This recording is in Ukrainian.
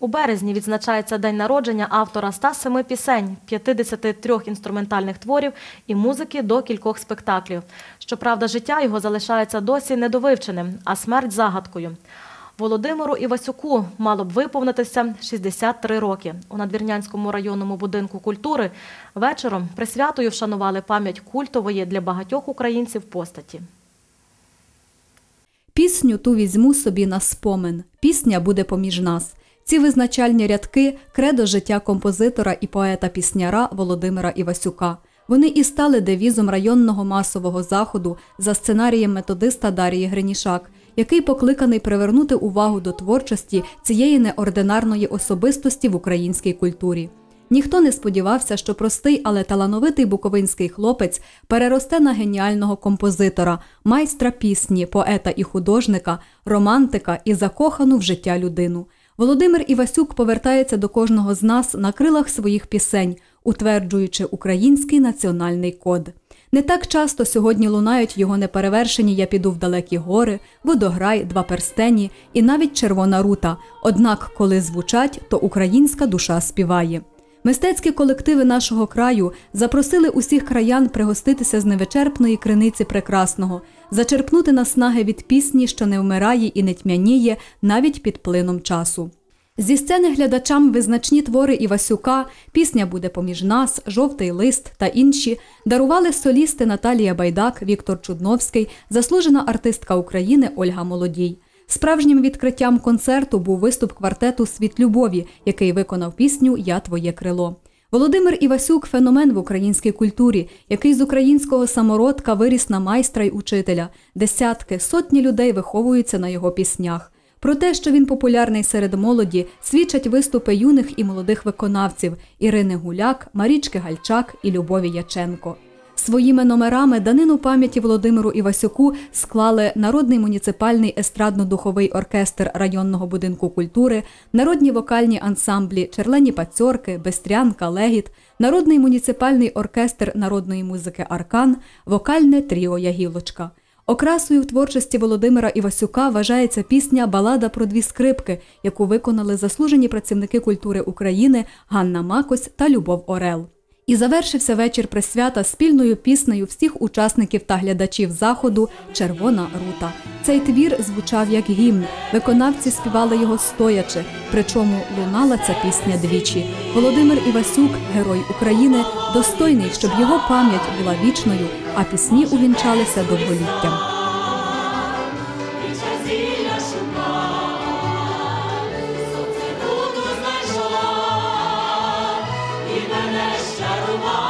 У березні відзначається день народження автора 107 пісень, 53 інструментальних творів і музики до кількох спектаклів. Щоправда, життя його залишається досі недовивченим, а смерть загадкою. Володимиру Івасюку мало б виповнитися 63 роки. У Надвірнянському районному будинку культури вечором присвятою вшанували пам'ять культової для багатьох українців постаті. Пісню ту візьму собі на спомин. Пісня буде поміж нас. Ці визначальні рядки кредо життя композитора і поета-пісняра Володимира Івасюка. Вони і стали девізом районного масового заходу за сценарієм методиста Дарії Гринішак, який покликаний привернути увагу до творчості цієї неординарної особистості в українській культурі. Ніхто не сподівався, що простий, але талановитий буковинський хлопець переросте на геніального композитора, майстра пісні, поета і художника, романтика і закохану в життя людину. Володимир Івасюк повертається до кожного з нас на крилах своїх пісень, утверджуючи український національний код. Не так часто сьогодні лунають його неперевершені Я піду в далекі гори, водограй, два перстені і навіть червона рута. Однак, коли звучать, то українська душа співає. Мистецькі колективи нашого краю запросили усіх краян пригоститися з невичерпної криниці прекрасного, зачерпнути наснаги від пісні, що не вмирає і не тьмяніє навіть під плином часу. Зі сцени глядачам визначні твори Івасюка, пісня буде поміж нас, жовтий лист та інші дарували солісти Наталія Байдак, Віктор Чудновський, заслужена артистка України Ольга Молодій. Справжнім відкриттям концерту був виступ квартету Світ любові, який виконав пісню Я твоє крило. Володимир Івасюк феномен в українській культурі, який з українського самородка виріс на майстра й учителя. Десятки, сотні людей виховуються на його піснях. Про те, що він популярний серед молоді, свідчать виступи юних і молодих виконавців Ірини Гуляк, Марічки Гальчак і Любові Яченко. Своїми номерами данину пам'яті Володимиру Івасюку склали Народний муніципальний естрадно-духовий оркестр районного будинку культури, народні вокальні ансамблі Черлені Пацьорки, Бестрянка, Легіт, Народний муніципальний оркестр народної музики Аркан, вокальне тріо Ягілочка. Окрасою в творчості Володимира Івасюка вважається пісня Балада про дві скрипки, яку виконали заслужені працівники культури України Ганна Макось та Любов Орел. І завершився вечір присвята спільною піснею всіх учасників та глядачів заходу Червона рута. Цей твір звучав як гімн. Виконавці співали його стоячи, причому лунала ця пісня двічі. Володимир Івасюк, герой України, достойний, щоб його пам'ять була вічною, а пісні увінчалися довголіттям. oh